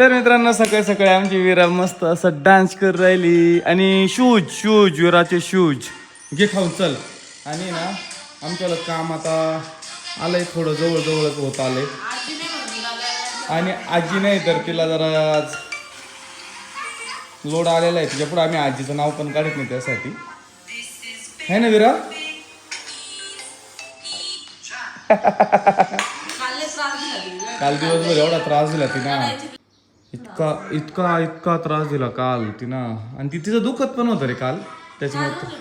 तर मित्रांनो सकाळी सकाळी आमची विरा मस्त असं डान्स कर राहिली. आणि शूज शूज विराचे शूज. घे खाऊन चल. आणि ना आमच्याला काम आता आलंय थोडं जवळ जवळच होत आलंय. आणि आजी नाही तर तिला जरा आज लोड आलेला आहे. तिच्या पुढे आम्ही आजीचं नाव पण काढत नाही त्यासाठी. है ना विरा काल दिवसभर एवढा त्रास दिला तिना इतका इतका इतका त्रास दिला काल तिनं. आणि ती तिचं दुखत पण होतं रे काल. त्याच्यामुळे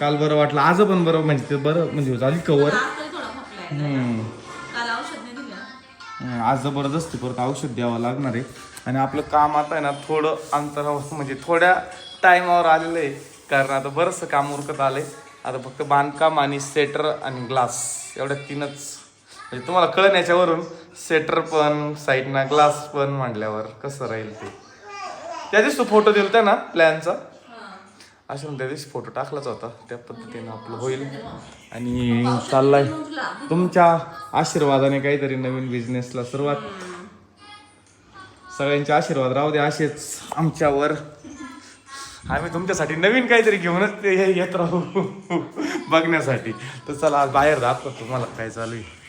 काल बरं वाटलं आज पण बरं म्हणजे ते बरं म्हणजे झाली कवर आज जबरदस्ती परत औषध द्यावं लागणार आहे. आणि आपलं काम आता आहे ना थोडं अंतरावर म्हणजे थोड्या टायमावर आलेलं आहे. कारण आता बरंचसं काम उरकत आलंय. आता फक्त बांधकाम आणि सेटर आणि ग्लास. एवढ्या तीनच. म्हणजे तुम्हाला कळण याच्यावरून. सेटर पण साईडना ग्लास पण मांडल्यावर कसं राहील ते? त्या दिवशी तो फोटो दिलता ना प्लॅनचा अशा त्या दिवशी फोटो टाकलाच होता. त्या पद्धतीनं आपलं होईल. आणि चाललाय. तुमच्या आशीर्वादाने काहीतरी नवीन बिझनेसला सुरुवात. सगळ्यांचे आशीर्वाद राहू दे असेच आमच्यावर. आम्ही तुमच्यासाठी नवीन काहीतरी घेऊनच ते येत राहू. बघण्यासाठी. तर चला आज बाहेर दाखव तुम्हाला काय चालू आहे.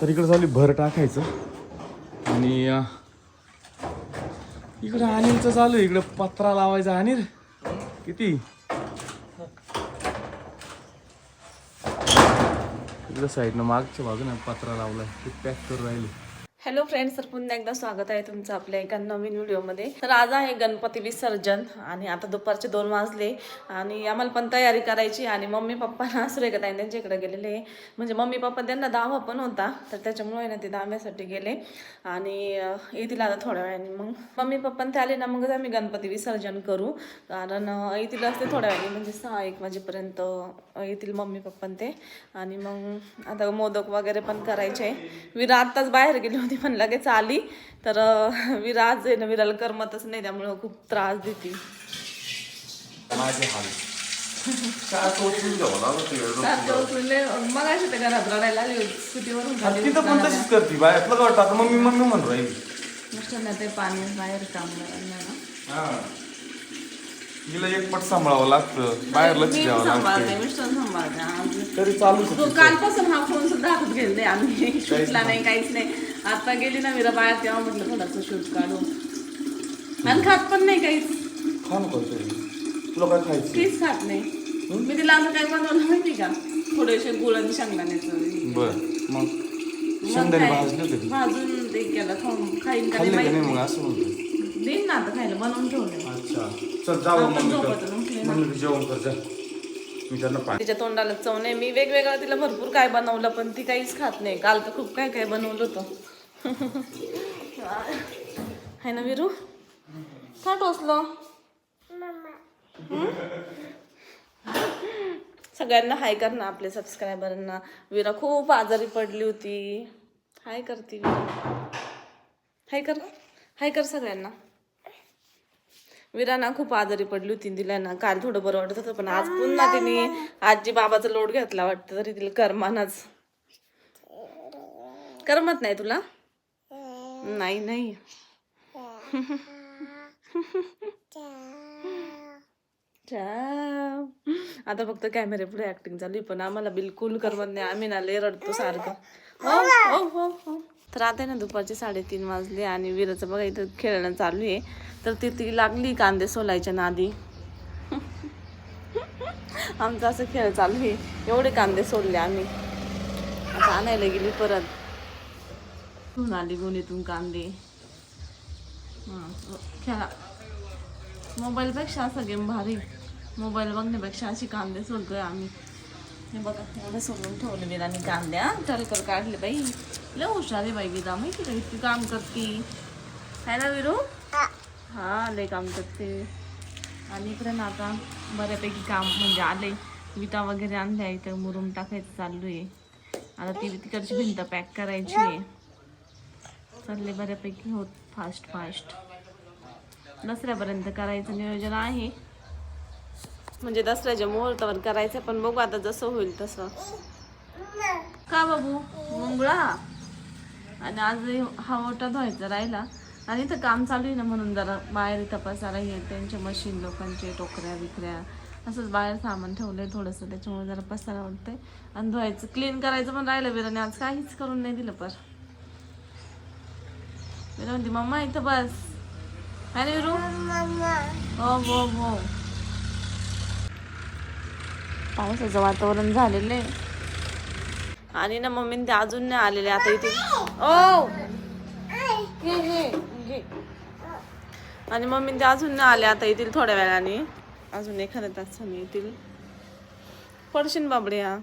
तर इकडं चालू आहे भर टाकायचं. आणि इकडं अनिलचं चालू आहे इकडं पत्रा लावायचा अनिल. किती? इकडं साईडनं मागच्या बाजून पत्रा लावलाय ते पॅक करून राहिले. हॅलो फ्रेंड्स तर पुन्हा एकदा स्वागत आहे तुमचं आपल्या एका नवीन व्हिडिओमध्ये. तर आज आहे गणपती विसर्जन आणि आता दुपारचे दोन वाजले आणि आम्हाला पण तयारी करायची आणि मम्मी पप्पा ना सुरेखाताई त्यांच्या गेलेले. म्हणजे मम्मी पप्पा त्यांना दावा पण होता तर त्याच्यामुळे ना ते दाव्यासाठी गेले. आणि येतील आता थोड्या वेळाने मग. मम्मी पप्पा ते आले ना मग आम्ही गणपती विसर्जन करू. कारण येतील असते थोड्या वेळाने म्हणजे सहा एक वाजेपर्यंत येतील मम्मी पप्पा ते. आणि मग आता मोदक वगैरे पण करायचे. विरा आत्ताच बाहेर गेलो होती पण लगेच आली. तर अं, विरा आज आहे ना विराला करमतच नाही त्यामुळं खूप त्रास देते. माझे हाल. मग अशी त्या घरात रडायला आली स्कूटीवरून आणि तिथं पण तशीच करते बाय तुला काय वाटतं आता मम्मी मम्मी म्हणून राहील. मिस्टरना ते पाणी बाहेर काम करायला ना. हा. तिला एकपट सांभाळावं लागतं बाहेर लक्ष मी द्यावं सांभाळते लागतं मिस्टर सांभाळते. आज तरी चालूच तो कालपासून हा फोन सुद्धा हातात घेतले आम्ही. शूटला नाही काहीच नाही. आता गेली ना मीरा बाहेर तेव्हा म्हटलं थोडासा शूट काढू. आणि खात पण नाही काहीच. खा ना काहीतरी तुला काय खायचं? काहीच खात नाही. मी तिला आता काय बनवलं माहिती का? थोडेसे गुळ आणि शेंगदाण्याचं बर मग मग शेंगदाणे काय? भाजले होते. का? भाजून ते केलं खाऊन खाईन का खाल्ले नाही का नाही माहिती. मग? असं म्हणतो. देईन ना आता खायला बनवून ठेवले अच्छा. चल जाऊ आपण मग झोपत उठले ना. म्हणलं जेवण कर जा. मी त्यांना पाणी तिच्या तोंडाला चव नाही. मी वेगवेगळं तिला भरपूर काय बनवलं पण ती काहीच खात नाही. काल तर खूप काय काय बनवलं होतं. है ना विरू? का टोचलं? सगळ्यांना हाय कर ना आपल्या सबस्क्रायबरांना विरा खूप आजारी पडली होती. हाय करते विरा. हाय कर हाय कर सगळ्यांना. विरा ना खूप आजारी पडली होती. तिला ना काल थोडं बरं वाटत होतं पण आज पुन्हा तिने आजी बाबाचा लोड घेतला वाटतं तरी तिला करमानाच. करमत नाही तुला? नाही नाही. आता फक्त कॅमेरे पुढे ऍक्टिंग झाली पण आम्हाला बिलकुल करमत नाही. आम्ही ना लय रडतो सारखं. हो, हो हो हो तर आता आहे ना दुपारचे साडेतीन वाजले आणि विराचं बघा इथं खेळणं चालू आहे. तर ती ती लागली कांदे सोलायच्या नादी. आमचा असं खेळ चालू आहे. एवढे कांदे सोडले आम्ही. आता आणायला गेली परत. आली गुणीतून कांदे. हां खेळा. मोबाईलपेक्षा असं गेम भारी. मोबाईल बघण्यापेक्षा अशी कांदे सोडतोय आम्ही. हे बघा एवढे सोडून ठेवले विराने कांद्या टलकर काढले बाई. लय हुशार आहे बाई गीता माहिती का इतकी काम करते? आहे ना विरू? हा लय काम करते. आणि इकडे ना आता बऱ्यापैकी काम म्हणजे आले. विटा वगैरे आणल्या इथं मुरुम टाकायचं चालू आहे. आता ती तिकडची भिंत पॅक करायची आहे. चालले बऱ्यापैकी होत फास्ट फास्ट. दसऱ्यापर्यंत करायचं नियोजन आहे. म्हणजे दसऱ्याच्या मुहूर्तावर करायचं पण बघू आता जसं होईल तसं. का बाबू? मुंगळा? आणि आज हा ओटा धुवायचा राहिला. आणि इथं काम चालू आहे ना म्हणून जरा बाहेर तपासायला हे त्यांच्या मशीन लोकांचे टोकऱ्या विकऱ्या असंच बाहेर सामान ठेवलंय थोडंसं त्याच्यामुळे जरा पसायला वाटतंय. आणि धुवायचं क्लीन करायचं पण राहिलं बिराने आज काहीच करून नाही दिलं पर. बिरा म्हणते मम्मा इथं बस अरे विरू हो हो हो पावसाचं वातावरण झालेलं आहे. आणि ना मम्मीने ते अजून नाही आलेले आता इथे ओ! घे आणि मम्मी ते अजून नाही आले आता येतील थोड्या वेळाने. अजून एखाद्या तासाने येतील पडशीन बाबड्या.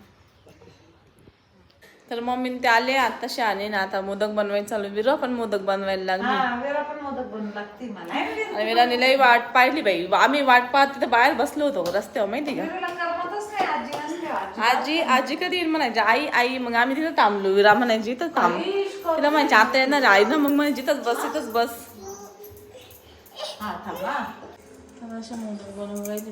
तर मम्मी ते आले आताशी आले ना आता मोदक बनवायला चालू विरो पण मोदक बनवायला लागली. आणि विराने लई वाट पाहिली बाई. आम्ही वाट पाहत तिथे बाहेर बसलो होतो रस्त्यावर माहिती का? आजी आजी कधी येईल म्हणायची? आई आई. मग आम्ही तिथं थांबलो. विरा म्हणायची इथं थांब. तिला म्हणायची आता येणार आई ना? मग म्हणायची इथंच बस इथंच बस. तर अशा मोदक बनवून राहिली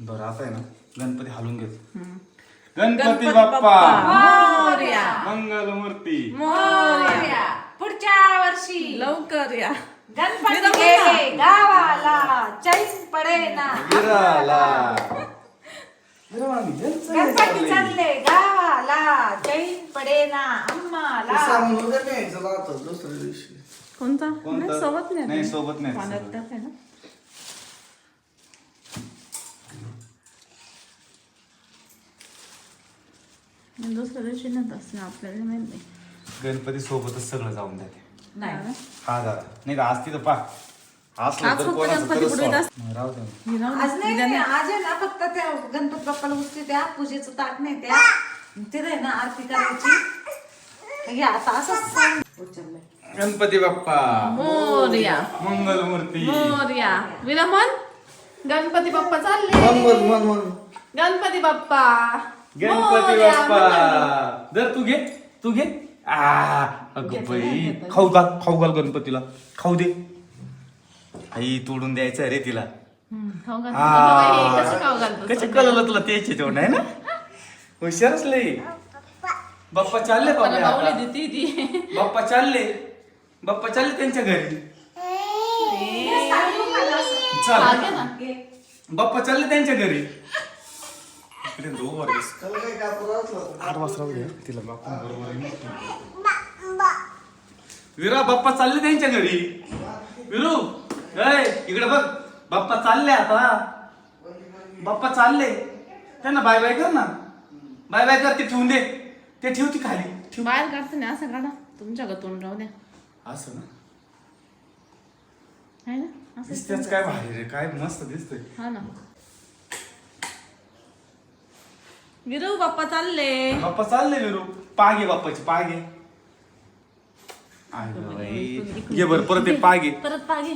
बरं आता आहे ना. गणपती हलवून घेतो. गणपती बाप्पा. मोरया. मंगलमूर्ती. मोरया. पुढच्या वर्षी. लवकर या. गणपती गेले गावाला. चैन पडे ना. गणपती. चालले गावाला. चैन पडे ना आम्हाला. कोणता? कोणतं? नाही, सोबत नाही नाही, सोबत नाही. पाण्यात टाकाय ना? आणि दुसऱ्या दिवशी नाही असं आपल्याला माहीत नाही. गणपती सोबतच सगळं जाऊन जाते. नाही. हा दादा नाही तर आज तिथं पा. फक्त गणपती. नाही, राहू दे. ना. हे राहू दे. आज नाही नाही, आज आहे ना फक्त त्या गणपती बाप्पाला उचते त्या पूजेचं ताट नाही त्या. तिथे आहे ना आरती करायची. हे आता असंच सांग. उचललंय. गणपती बाप्पा. मोरया. मंगलमूर्ती. मोरया. विरमन गणपती बाप्पा चालले. गणपती बाप्पा. गणपती मोरया, बाप्पा. जर तू घे तू घे. आ अगं बाई. खाऊ घाल खाऊ घाल गणपतीला. खाऊ दे. आई तोडून द्यायचं रे तिला. हम्म, खाऊ घाल. बाई? कसे कळलं तुला त्याचे तोंड आहे ना? हुशारच लई. बाप्पा चालले मला बाप्पा बाहुली आता. देते ती. बाप्पा चालले. बाप्पा चालले त्यांच्या घरी. चल. मागे ना बाप्पा चालले त्यांच्या घरी. इकडे दोन वर्गीस. आठ वाजता राहू दे, तिला बाप्पा बरोबर. विरा बाप्पा चालले त्यांच्या घरी. विरू ए इकडे बघ. बाप्पा चालले आता. बाप्पा चालले. त्यांना बाय बाय कर ना. बाय बाय कर ते ठेवून दे. ते ठेव ती खाली. बाहेर काढतो ना असं काढा. तुमच्या तोंड राहू द्या. असं ना? आहे ना? असं दिसतेच काय भारी रे काय मस्त दिसतंय. हा ना. विरू बाप्पा चालले. बाप्पा चालले विरू. पागे बाप्पाची पागे. आहे गं बाई. घे बरं परत ते पागे. परत पागे.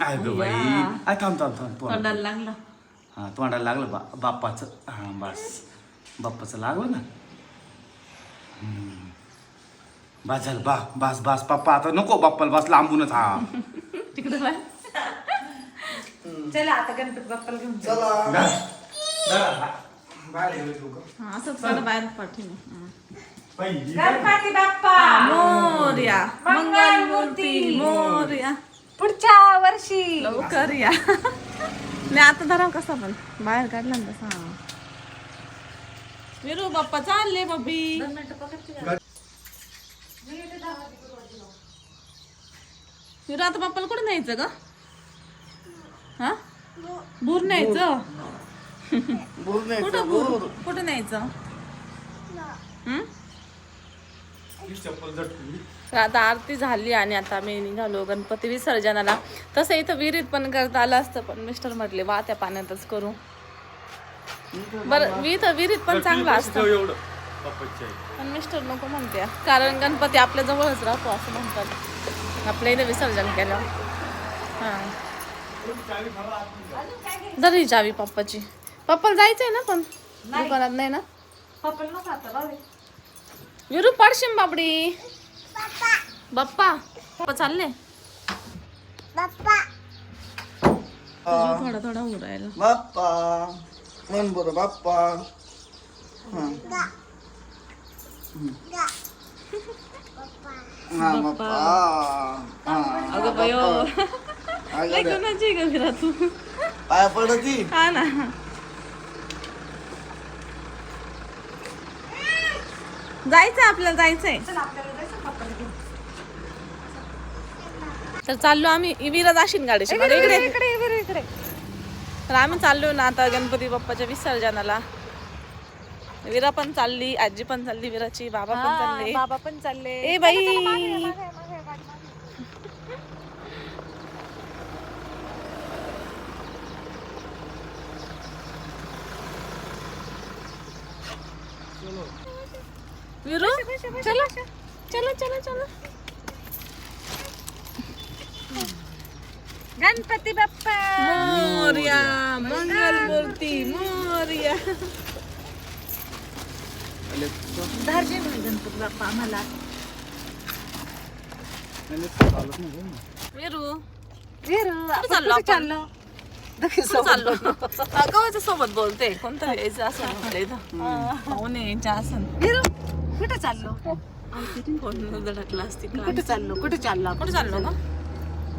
आहे गं बाई. या. आय थांब थांब थांब तोंड तोंडाला लागला. हा तोंडाला लागलं बा बाप्पाचं. हा बस. बाप्पाचं लागलं ना? हम्म. बस झालं बा बस बस बाप्पा आता नको बाप्पाला बस लांबूनच हा. तिकडे बाय चला आता गणपती बाप्पाला घेऊन जाऊ. धरा. हा. बाहेर गेले लोकं. हा असंच काढा बाहेर पाठवून गणपती बाप्पा. मोर्या. मंगलमूर्ती. मोर्या. पुढच्या वर्षी. लवकर या. नाही आता धरा कसा पण. बाहेर काढला ना तसा. विरू बाप्पा चालले बबी. विरू आता बाप्पाला कुठे न्यायचं ग? हा? भूर न्यायचं? कुठं भूर? कुठं न्यायचं? हं? तर आता आरती झाली आणि आता आम्ही निघालो गणपती विसर्जनाला. तसं इथं विहिरीत पण करता आलं असतं पण मिस्टर म्हटले वा त्या पाण्यातच करू. बरं मी तर विहिरीत पण चांगलं असतं. एवढं. पप्पाची आई. पण मिस्टर नको म्हणते. कारण गणपती आपल्या जवळच राहतो असं म्हणतात. आपल्या इथे विसर्जन केलं. हां. दरी चावी पप्पाची. पप्पाला जायचंय ना पण? दुकानात नाही ना. विरू पडशील बाबडी. बाप्पा. पप्पा चालले? थोडा थोडा उरायला बाप्पा. मन बरं बाप्पा. बाप्पा अगं बयो. लय ग विरा तू? पाया पडती हा ना. जायचंय आपल्याला जायचंय तर चाललो आम्ही विरा जाशील गाडीशी. मागे इकडे. इकडे इकडे तर आम्ही चाललो ना आता गणपती बाप्पाच्या विसर्जनाला. विरा पण चालली आजी पण चालली विराची बाबा पण चालले. बाबा पण चालले. ए बाई. विरू? चलो. चलो चलो चलो. गणपती बाप्पा. मोर्या मंगल मूर्ती मोर्या. धारजे म्हणे गणपती बाप्पा आम्हाला. विरू. विरू, चाललो? चाललो? चाललो? गव्हाच्या सोबत बोलते. कोणतं यायचं असं म्हटलं पाहुणे यायचं असं विरू कुठे चाललो? कोण धडकला असती कुठे चाललो? कुठे चाललो? कुठे चाललो का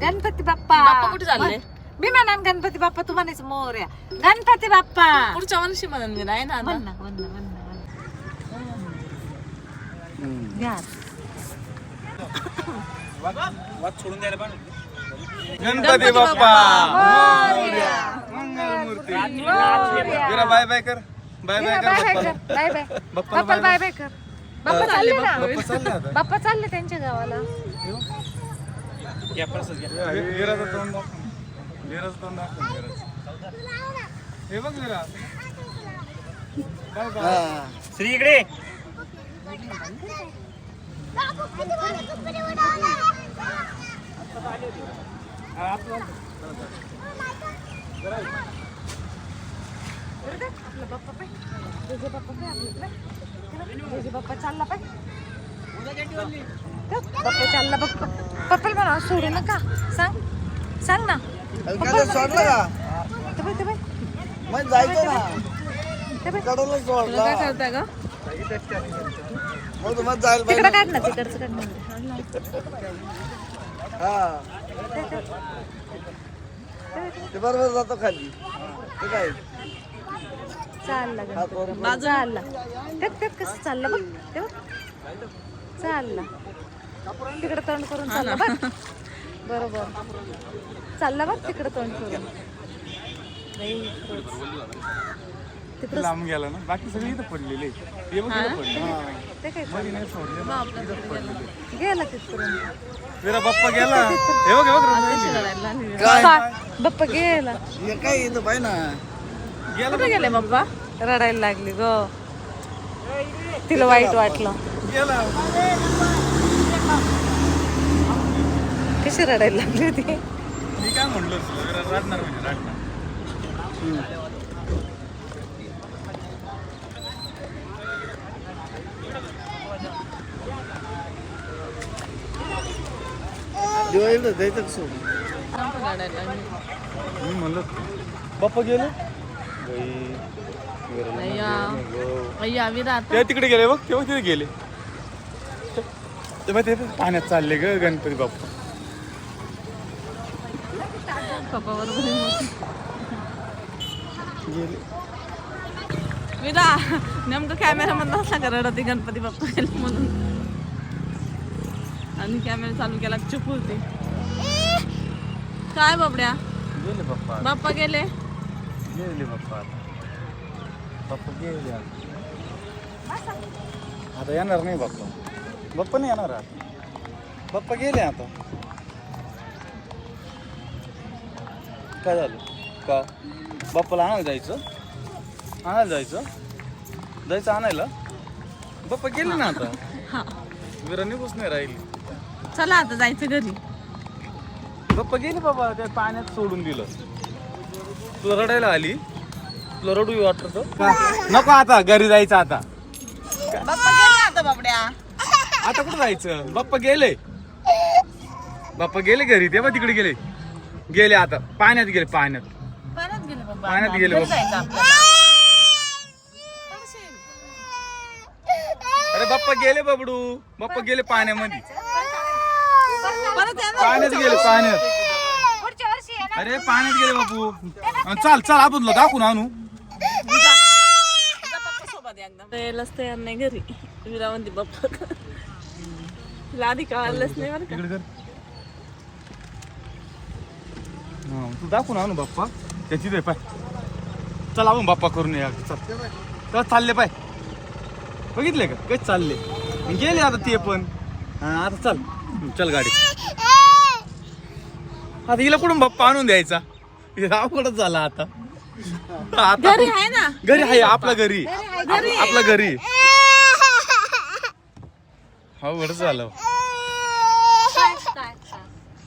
गणपती बाप्पा. बाप्पा कुठे चालले? मी म्हणा गणपती बाप्पा तू म्हणायचं मोर्या. गणपती बाप्पा. पुढच्या वर्षी म्हणून मी नाही ना आता. म्हण ना म्हण ना म्हण ना घ्या. गणपती बाप्पा. मंगलमूर्ती. जरा बाय बाय कर. बाय बाय कर. बाय बाय बाप्पाला बाप्पा बाय बाय कर. बाप्पा चालले ना. बाप्पा चालले बाप्पा त्यांच्या गावाला. वी- वीराचं तोंड दाखव. वीराचं तोंड दाखव वीराचं. हे बघ वीरा. बाय बाय आपला बाप्पा पाय तुझे बाप्पा तुझे चालला पाय बाप्पा चालला बाप्पा पप्पाला म्हणा सोडू नका सांग सांग ना सोडलं का? जायचं ना काय तुम्हाला जायला तिकडं काढ ना तिकडचं काढ हा. ते बरोबर जातो खाली. ते काय? चालला बाप्पा. चालला त्यात त्यात कसं चाललं बघ. ते बघ चालला तिकडे तोंड करून चालला बघ. बरोबर. चालला बघ तिकडे तोंड करून. तिकडं लांब गेला ना. बाकी सगळे इथं पडलेले हे बघ इथं पडले ते काय मध्ये नाही सोडले ना. गेला तिथपर्यंत. वीरा बाप्पा गेला. हे बघ हे बघ काय? बाप्पा बाप्पा गेला. हे काय इथं पाय ना? कुठे गेले बाप्पा. रडायला लागली ग. तिला वाईट वाटलं. गेला. कशी रडायला लागली ती मी काय म्हणलो तुला रडणार म्हणजे रडणार. दिवाळीला द्यायचं का सोडून मी म्हणलो बाप्पा गेले? ते तिकडे गेले बघ तेव्हा तिथे गेले. ते मग ते पाण्यात चालले ग गणपती बाप्पा. पप्पा बरोबर गेले. विरा नेमकं कॅमेरा मध्ये असला का रडती गणपती बाप्पा गेले म्हणून. आणि कॅमेरा चालू केला चुप होती. काय बाबड्या? गेले बाप्पा बाप्पा गेले? गेले बाप्पा आता. बाप्पा गेले आता. आता येणार नाही बाप्पा. बाप्पा नाही येणार आता. बाप्पा गेले आता. काय झालं? का? बाप्पाला आणायला जायचं? आणायला जायचं? जायचं आणायला? बाप्पा गेले ना आता. हा. विरा निघूच नाही राहील. चला आता जायचं घरी. बाप्पा गेले बाबा त्या पाण्यात सोडून दिलं. तुला रडायला आली. तुला रडू वाटत नको आता घरी जायचं आता. बाप्पा गेले आता बाबड्या. आता कुठं जायचं? बाप्पा गेले. बाप्पा गेले घरी तेव्हा तिकडे गेले. गेले आता पाण्यात गेले पाण्यात. पाण्यात गेले बाबा पाण्यात गेले घरी बाप्पा. जायचं आपल्याला. अरे बाप्पा गेले बाबडू. बाप्पा गेले पाण्यामध्ये. परत येणार पाण्यात गेले पाण्यात. पुढच्या वर्षी येणार अरे पाण्यात गेले बापू. चाल चाल आपण तुला दाखवून आणू. यायलाच तयार नाही घरी. बाप्पा. तिला आधी कळालंच नाही बरं का. तिकडे कर. हा, तू दाखवून आणू बाप्पा. त्याची दे पाय. चल आपण बाप्पा करून या. चल. चल चालले पाय. बघितले का? कसे चालले? गेले आता ते पण. हा, आता चल. चल गाडी. आता हिला कुठून बाप्पा आणून द्यायचा? अवघडच झाला आता. आता घरी आहे ना? घरी आहे आपला घरी. आप- आपला घरी अवघडच झालं.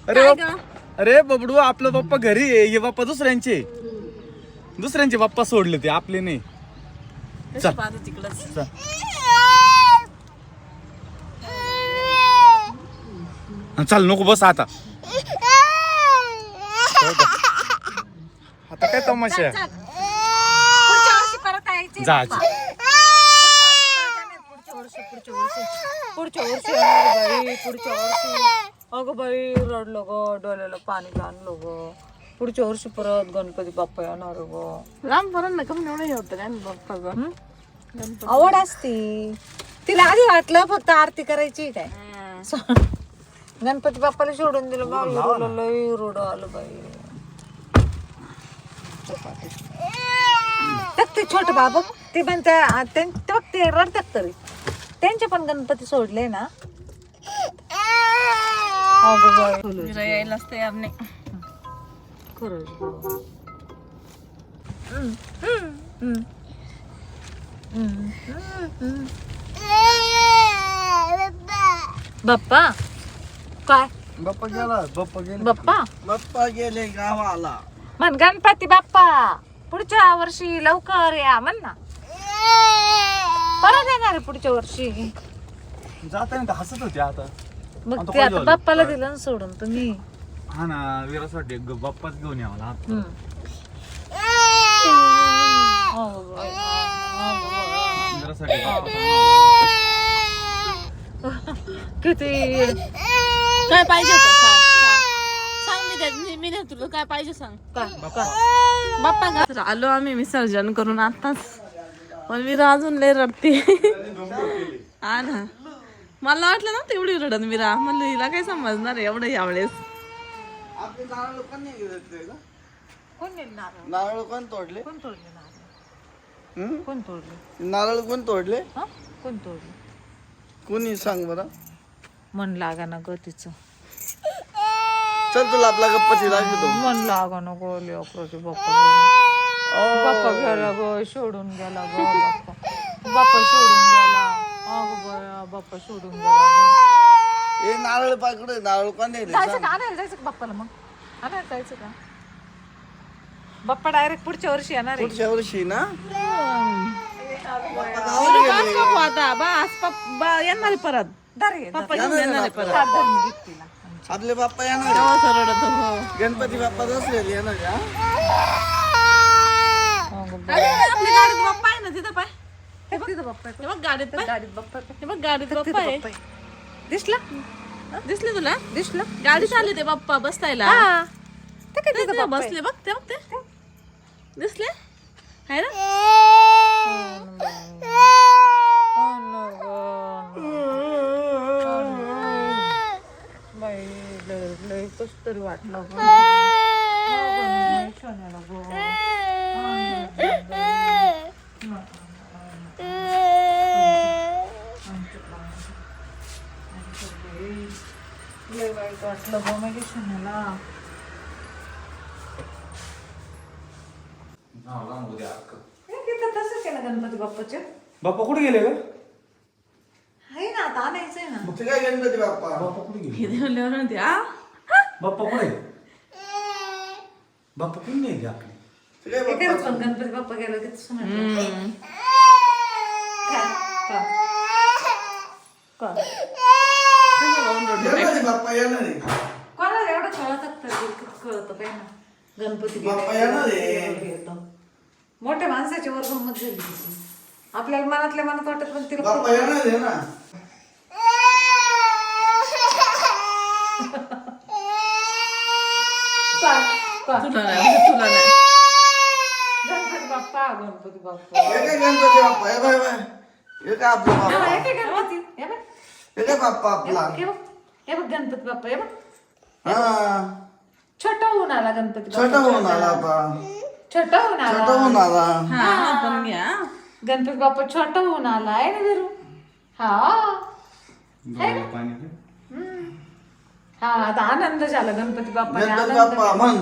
अरे काय बाप- अरे बबडू आपलं बाप्पा घरी आहे. हे बाप्पा दुसऱ्यांचे दुसऱ्यांचे बाप्पा सोडले ते आपले नाही. तिकडच. चल. हा, चल नको बस आता. का? आता काय तमाशा? आहे? पुढच्या वर्षी परत यायचे जा जा. पुढच्या वर्षी पुढच्या वर्षी पुढच्या वर्षी. येणार बाई पुढच्या वर्षी. अगं बाई रडलो ग डोळ्याला पाणी आणलो ग. पुढच्या वर्षी परत गणपती बाप्पा येणार ग. राम परत ना कमी एवढं हे होतं काय बाप्पाचं आवड असती. तिला आधी वाटलं फक्त आरती करायची काय? गणपती बाप्पाला सोडून दिलं बाई रोडला लई रोड आलं बाई तर ते छोट बाबा ते पण त्या ते बघ ते रडतात तरी त्यांचे पण गणपती सोडले ना अगं बाई विरा यायलाच तयार नाही खरंच गं. बाप्पा काय? बाप्पा गेला बाप्पा गेले. बाप्पा? बाप्पा गेले गावाला. म्हण गणपती बाप्पा पुढच्या वर्षी लवकर या म्हण ना. परत येणार आहे पुढच्या वर्षी. जाताना तर हसत होते आता. मग आता ते आता? बाप्पाला दिलं ना सोडून तुम्ही. हा ना विरासाठी ग- बाप्पाच घेऊन यावा आता हम्म. हो बाई, बाई. विरासाठी बाप्पा किती? काय पाहिजे होतं? काय काय? सांग मी द्या मी- मी तुला. काय पाहिजे सांग. बाप्पा का? तर आलो आम्ही विसर्जन करून आताच. पण विरा अजून लय रडते. हा ना मला वाटलं ना तेवढी रडन विरा म्हणलं हिला काय समजणार आहे एवढं यावेळेस? आपले नारळ कोण नाही घेतले का कोण नेलं नारळ? कोण तोडले? कोण तोडले नारळ? कोण तोडले? नारळ कोण तोडले? हा? कोण तोडले? कोणी सांग बरं. मन लागा ना ग तिचं. चल तुला आपला गप्पाची दाखवतो मन लागा ना गो लेकराचे बाप्पा गेला. बाप्पा गेला ग सोडून गेला ग बाप्पा. बाप्पा सोडून गेला. अगं बया बाप्पा सोडून गेला ग. हे नारळ पाकडे नारळ कोण नाही जायचं का? आणायला जायचं का बाप्पाला मग? आणायला जायचं का? बाप्पा डायरेक्ट पुढच्या वर्षी येणार आहे. पुढच्या वर्षी ना? बस बापू आता. बस येणार आहे परत. पप्पा घेऊन येणार आहे परत. आपले बाप्पा येणार आहे. रडत हो. गणपती बाप्पा दसरे येणार का अगं अरे, आपल्या गाडीत बाप्पा आहे ना तिथं पाय. आहे. हे बघ गाडीत पाय. आहे. हे बघ गाडीत बाप्पा आहे. आहे. दिसला? दिसले तुला? दिसला. गाडीत आले ते बाप्पा बसतायला. हा. ते काय ते- आहे. बसले बघ ते बघ ते. दिसले? आहे ना? Oh no, God. Oh no. बाई, लय लय कस तरी वाटलं. लय वाईट वाटलं गं माझ्या क्षणाला हे तिथं तसंच आहे ना गणपती बाप्पाचे? बाप्पा कुठे गेले ग? आहे ना आता आणायचंय ना. ते काय गणपती बाप्पा? बाप्पा कुठे गेले? बाप्पा कुठे बाप्पा कुठे नाही आपले? पण गणपती बाप्पा गेला. का गणपती बाप्पा येणार आहे. कोणाला एवढं कळत कळतं काय ना? गणपती बाप्पा येणार आहे. मोठ्या माणसाची वर गंमत झाली तिची आपल्याला मनातल्या मनात वाटत पण तिला बाप्पा येणार आहे ना का- का? तुला नाही म्हणजे तुला नाही. गणपती बाप्पा गणपती बाप्पा. हे काय गणपती बाप्पा हे बाय बाय. हे काय आपला हे बघ, बाप्पा. हे काय गणपती. हे बघ. हे काय बाप्पा आपला. हे बघ हे बघ गणपती बाप्पा हे बघ. हा. छोटा होऊन आला गणपती बाप्पा. छोटा होऊन आला छोटा होऊन छोटा आला होऊन आला. हा पण घ्या. गणपती बाप्पा छोटा होऊन आला आहे ना विरू हा. पाणी. हा आता आनंद झाला गणपती बाप्पा म्हण